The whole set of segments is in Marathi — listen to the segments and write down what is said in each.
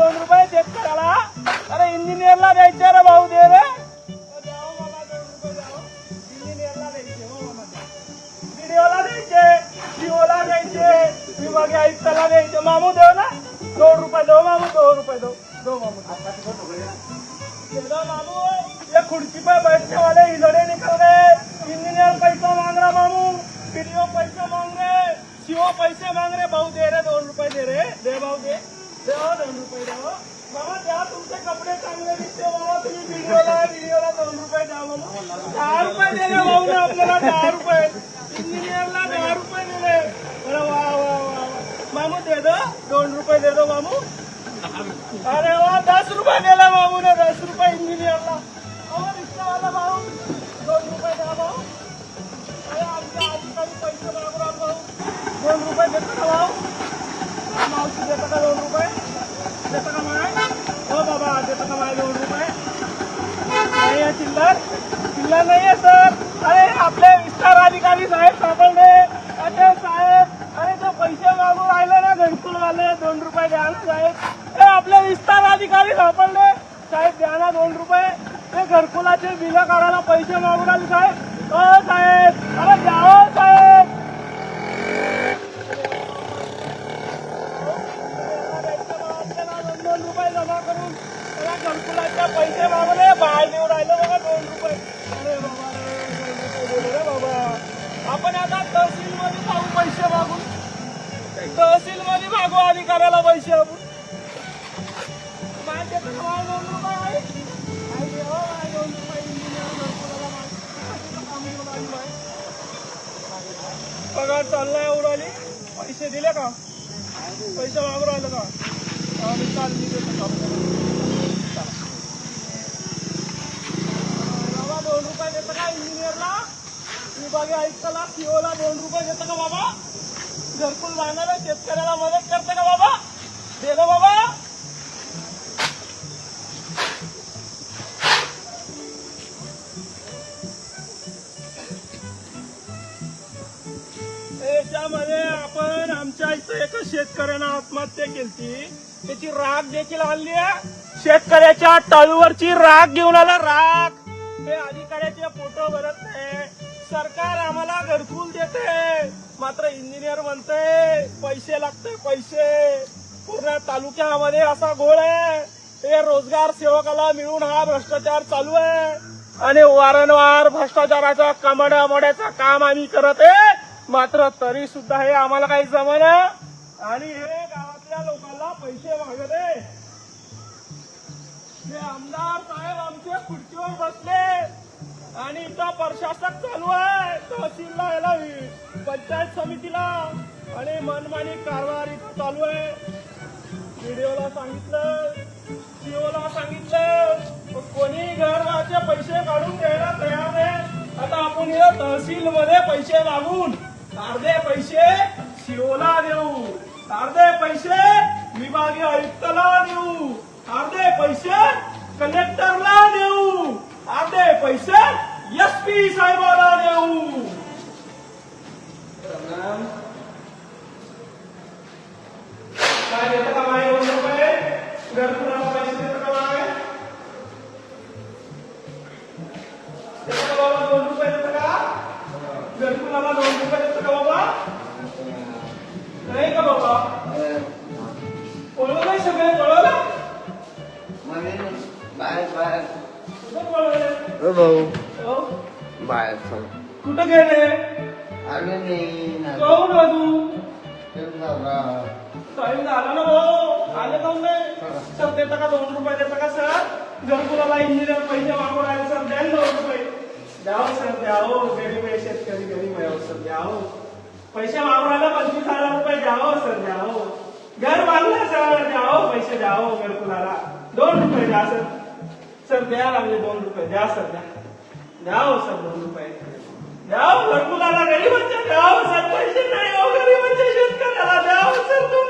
दोन रुपये शेतकऱ्याला अरे इंजिनियरला द्यायचे रे भाऊ दे रे. इंजिनियरला द्यायचे हो मामा द्या. व्हिडिओला द्यायचे सीओला द्यायचे विभागीय आयुक्ताला द्यायचे. मामू देव ना. दोन रुपये दो मामू दोन रुपये दो. दो मामू मामू. ये खुर्ची पे बैठने वाले इधरे निकल गए इंजीनियर पैसा मांग रहा मामू. पीडीओ पैसा मांग रहे सीओ पैसे मांग रहे भाऊ दे रहे दोन रुपये दे रहे दे भाऊ दे. दे हो दोन रुपये दे हो मामा द्या तुमचे कपडे चांगले दिसते बाबा तुम्ही व्हिडिओला व्हिडिओला दोन रुपये द्या मामा दहा रुपये दे रे भाऊ ना आपल्याला दहा रुपये इंजिनियरला दहा रुपये दिले अरे वा वा वा वा. मामू दे दो दोन रुपये दे दो मामू अरे वा दस रुपये दिला भाऊ ने दस रुपये इंजिनियरला अहो रिक्षावाला भाऊ दोन रुपये द्या भाऊ अरे आमच्या अधिकारी पैसे मागणार भाऊ दोन रुपये देतो का भाऊ मावशी का दोन रुपये. का माय हो बाबा का माय दोन रुपये नाही आहे चिल्लर चिल्लर नाही आहे सर अरे आपले विस्तार अधिकारी साहेब सापडले अरे साहेब अरे ते पैसे मागून राहिले ना घरकुल दोन रुपये द्या ना साहेब ए आपले विस्तार अधिकारी सापडले साहेब द्या ना दोन रुपये ते घरकुलाचे बिलं काढायला पैसे मागून राहिले साहेब हो साहेब अरे पैसे मागवले बाहेर नेऊन राहिलं बघा दोन रुपये. अरे बाबा रे, बाबा. आपण आता तहसील मध्ये जाऊ पैसे मागू तहसील मध्ये मागू अधिकाऱ्याला पैसे आपण. बाहेर देतो दोन रुपये आहे? हो, दोन रुपये पगार चाललाय उडाली पैसे दिले का? पैसे वागू राहिलं का? चाल मी देतो का बाबा दोन रुपये देतं का इंजिनियरला विभागीय आयुक्ताला सीओला दोन रुपये देतं का बाबा? घरकुल बांधायला शेतकऱ्याला मदत करते का बाबा? दे बाबा? याच्यामध्ये आपण आमच्या इथं एका शेतकऱ्यानं आत्महत्या केली त्याची राग देखील आणली आहे. शेतकऱ्याच्या टाळूवरची राग घेऊन आला राग हे अधिकाऱ्याचे फोटो भरत नाही सरकार आम्हाला घरकुल देते मात्र इंजिनियर म्हणते पैसे लागते पैसे. पूर्ण तालुक्यामध्ये असा गोळ आहे. हे रोजगार सेवकाला मिळून हा भ्रष्टाचार चालू आहे. आणि वारंवार भ्रष्टाचाराचा कमड्या काम आम्ही करत आहे. मात्र तरी सुद्धा हे आम्हाला काही जमना. आणि हे गावातल्या लोकांना पैसे मागत आहे. हे आमदार साहेब आमच्या खुर्चीवर बसले आणि इथं प्रशासक चालू आहे तहसीलला याला पंचायत समितीला आणि मनमानी कारभार इथं चालू आहे. व्हिडिओला सांगितलं सीओला सांगितलं कोणी घराचे पैसे काढून द्यायला तयार नाही आता आपण या तहसील मध्ये पैसे लागून अर्धे पैसे सीओला देऊ. अर्धे पैसे विभागीय आयुक्ताला देऊ. अर्धे पैसे कलेक्टरला देऊ. अर्धे पैसे एस पी साहेबाला देऊ. काय देतं का माय दोन रुपये? त्याला इंजिनियर पैसे मागून सर द्यायला दोन रुपये? द्याव सर द्याव. गरीब आहे शेतकरी गरीब आहे हो, सर द्याव. पैसे वापरायला पंचवीस हजार रुपये द्यावं सर द्यावं. घर बांधलं सर द्यावं. पैसे द्यावं घरकुलाला. दोन रुपये द्या सर. सर द्या लागले दोन रुपये. द्या सर द्या. द्याव सर दोन रुपये. द्याव घरकुलाला. गरीबांच्या द्याव सर पैसे नाही हो गरीबांच्या शेतकऱ्याला. द्याव सर दोन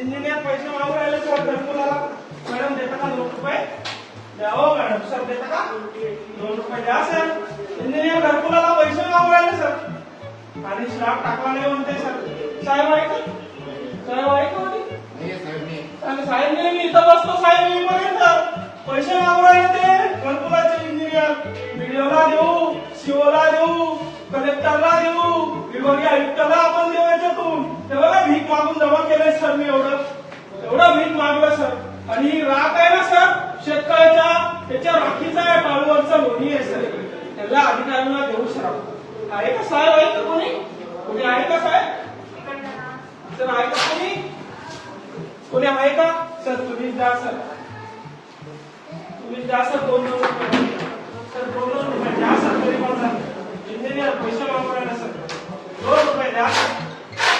इंजिनियर पैसे मागू राहिले सर घरकुलाला मॅडम देता का दोन रुपये? द्या हो मॅडम सर देता का? दोन रुपये द्या सर. इंजिनियर घरकुलाला पैसे मागू राहिले सर. आणि स्लॅब टाकला नाही म्हणते सर. साहेब आहे का साहेब आहे का म्हणे? आणि साहेब नाही मी इथं बसतो साहेब मी पर्यंत पैसे मागू राहिले ते. घरकुलाचे इंजिनियर. व्हिडिओला देऊ सीओला देऊ कलेक्टरला देऊ विभागीय आयुक्ताला आपण भीक मागून जमा केलंय सर मी एवढं. एवढं भीक मागलं सर. आणि ही राख आहे ना सर शेतकऱ्याच्या त्याच्या राखीचा आहे टाळूवरचा लोणी आहे सर. त्याला अधिकाऱ्यांना देऊ सर. आहे का साहेब आहे का कोणी? कोणी आहे का साहेब सर आहे का कोणी? कोणी आहे का? सर तुम्ही द्या सर. तुम्ही द्या सर दोन दोन रुपये. सर दोन दोन रुपये द्या सर. तरी पण सर इंजिनियर पैसे वापरायला सर. दोन रुपये द्या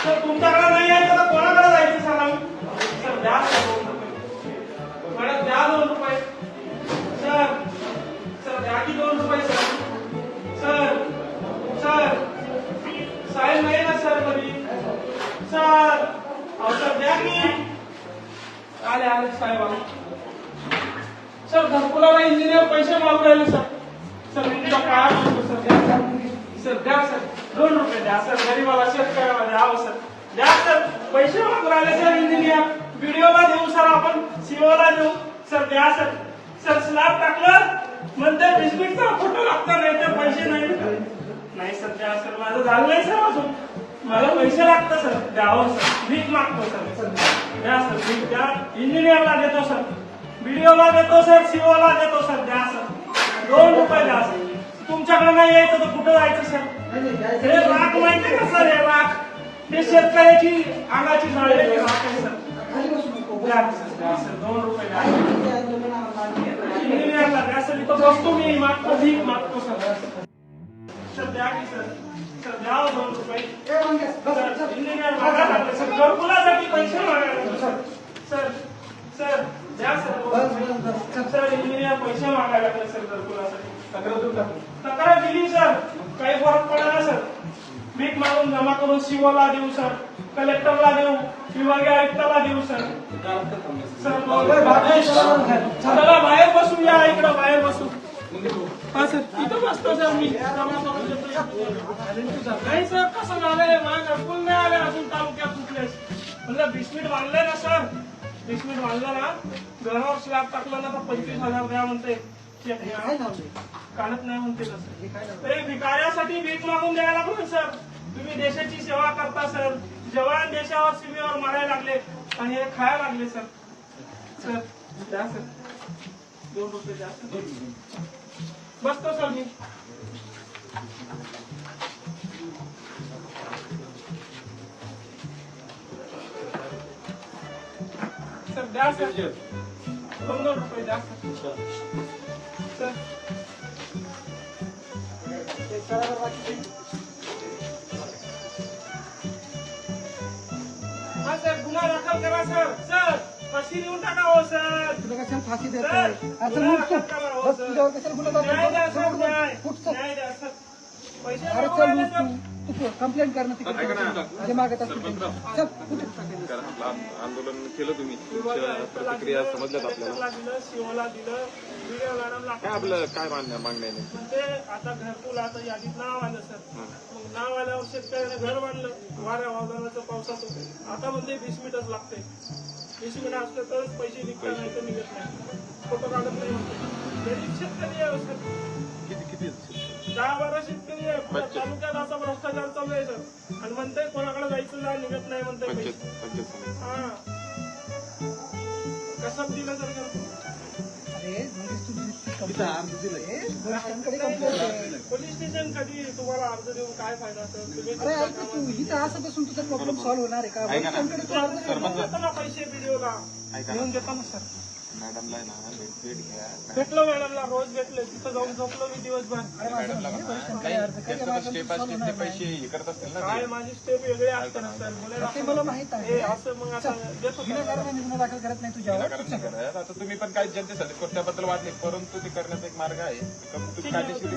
सर तुमच्याकडे नाही आहे? तर कोणाकडे जायचं सर आम्ही सर द्या सर दोन रुपये. मॅडम द्या दोन रुपये. सर सर द्या की दोन रुपये सर. Sir sir. साहेब नाही ना सर कधी? सर अहो सर द्या की. आले आले साहेब सर घरकुलाला इंजिनियर पैसे मागू राहिले सर. सर तुमचा काय सर द्या सर. सर द्या सर. दोन रुपये द्या सर गरीबाला शेतकऱ्याला द्या सर द्या सर पैसे मागून राहिले सर इंजिनियर व्हिडिओला देऊ सर आपण सीओला देऊ. सर द्या सर. सर स्लॅब टाकलं. म्हणते बिस्किटचा फोटो लागतो नाही तर पैसे नाही नाही सर द्या सर. माझं झालं नाही सर अजून. मला पैसे लागतं सर. द्यावं सर. भीक मागतो सर. सर द्या सर. भीक द्या. इंजिनियरला देतो सर. व्हिडिओला देतो सर सीओला देतो सर. द्या सर. दोन रुपये द्या सर. तुमच्याकडे नाही यायचं तर कुठं जायचं सर? हे राख माहिती का सर? हे राख हे शेतकऱ्याची अंगाची राख आहे सर. दोन रुपये सर. इथं बसतो मी. मागतो भीक मागतो सर. सर. द्या की सर. सर द्या हो दोन रुपये. सर, इंजिनियर लागले सर घरकुलासाठी पैसे मागायला लागले सर. सर सर द्या सर. इंजिनियर पैसे मागायला लागले सर घरकुलासाठी. तक्रार दिली सर. काही फरक पडला सर. भीक मागून जमा करून सीओला देऊ सर. कलेक्टरला देऊ विभागीय आयुक्ताला देऊ सर. चला बाहेर बसू या इकडं बाहेर बसू हा सर इथं बसतो सर मी. जमा करून देतो. नाही सर कसं झालंय माझ्या घरकुल नाही आले अजून तालुक्यात कुठलेच म्हणलं बिस्मिट बांधलंय ना सर? बिस्मिट बांधलं ना? घरावर स्लॅब टाकलं ना तर पंचवीस हजार द्या म्हणते. काढत नाही म्हणते तसं तरी भिकाऱ्यासाठी भीक मागून द्यायला लागलो सर. तुम्ही देशाची सेवा करता सर. जवान देशावर सीमेवर मारायला लागले आणि हे खायला लागले सर. सर द्या सर. दोन रुपये द्या सर. बसतो सर मी. सर द्या सर. दोन दोन रुपये द्या सर. सर हा सर गुन्हा दाखल करा सर सर फाशी देऊन टाका हो तू. तू तू कंप्लेंट कर ना. तिकडे मागत ते. कारण आंदोलन केलं तुम्ही. प्रतिक्रिया समजल्यात आपल्याला? कलेक्टरला दिलं सीओला दिलं व्हिडिओ मॅडमला काय आपलं काय मागण्या मागण्या नेमक्या? म्हणजे आता घरकुल आता यादीत नाव आलं सर. मग नाव आल्यावर शेतकऱ्याने घर बांधलं. वाऱ्या वादळाचं पावसाचं आता म्हणजे वीस मिनिटच लागते. वीस मिनिट असलं तरच पैसे निघतात नाही तर निघत नाही. फोटो काढत नाही. म्हणते गरीब शेतकरी आणि म्हणते कोणाकडे जायचं जा निघत नाही म्हणते. हा. कसं दिलं अरे म्हणजे. हे. पोलीस स्टेशन कधी तुम्हाला अर्ज देऊन काय फायदा सर तुम्ही अरे ऐक ना तू इथं असं बसून तुझा प्रॉब्लेम सॉल्व्ह होणार आहे का. पोलिसांकडे तू अर्ज. देऊन पैसे व्हिडिओला देऊन देतो ना सर. मॅडमला ना भेट भेट घ्या. भेटलो मॅडमला रोज भेटले. तिथं जाऊन झोपलो मी दिवसभर. माझं स्टेप ते नाही. पैसे हे करत असतील ना काय. माझी स्टेप वेगळे असते ना. सर ते मला माहीत आहे. हे असं मग आता देतो नाही, गुन्हा दाखल करत नाही नाही करत. आता तुम्ही पण काही जनतेसाठी करतो त्याबद्दल वाद नाही परंतु ते करण्याचा एक मार्ग आहे. तुम्ही कायदेशीर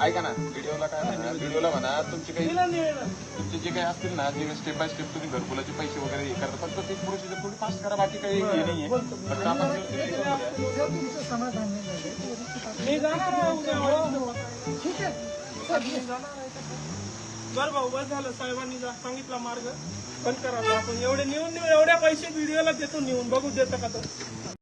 ऐका ना व्हिडिओला काय म्हणा व्हिडिओला म्हणा तुमचे काही तुमचे जे काही असतील ना जे स्टेप बाय स्टेप तुम्ही घरकुलाचे पैसे वगैरे हे करता फक्त ते प्रोसिजर थोडी फास्ट करा बाकी काही हे नाहीये. तुमचं समाधान नाही झालं, मी ठीक आहे बर भाऊ बस झालं साहेबांनी सांगितला मार्ग पण करा आपण एवढे नेऊन नेऊन एवढ्या पैसे व्हिडिओला देतो नेऊन. बघू देतं का तो?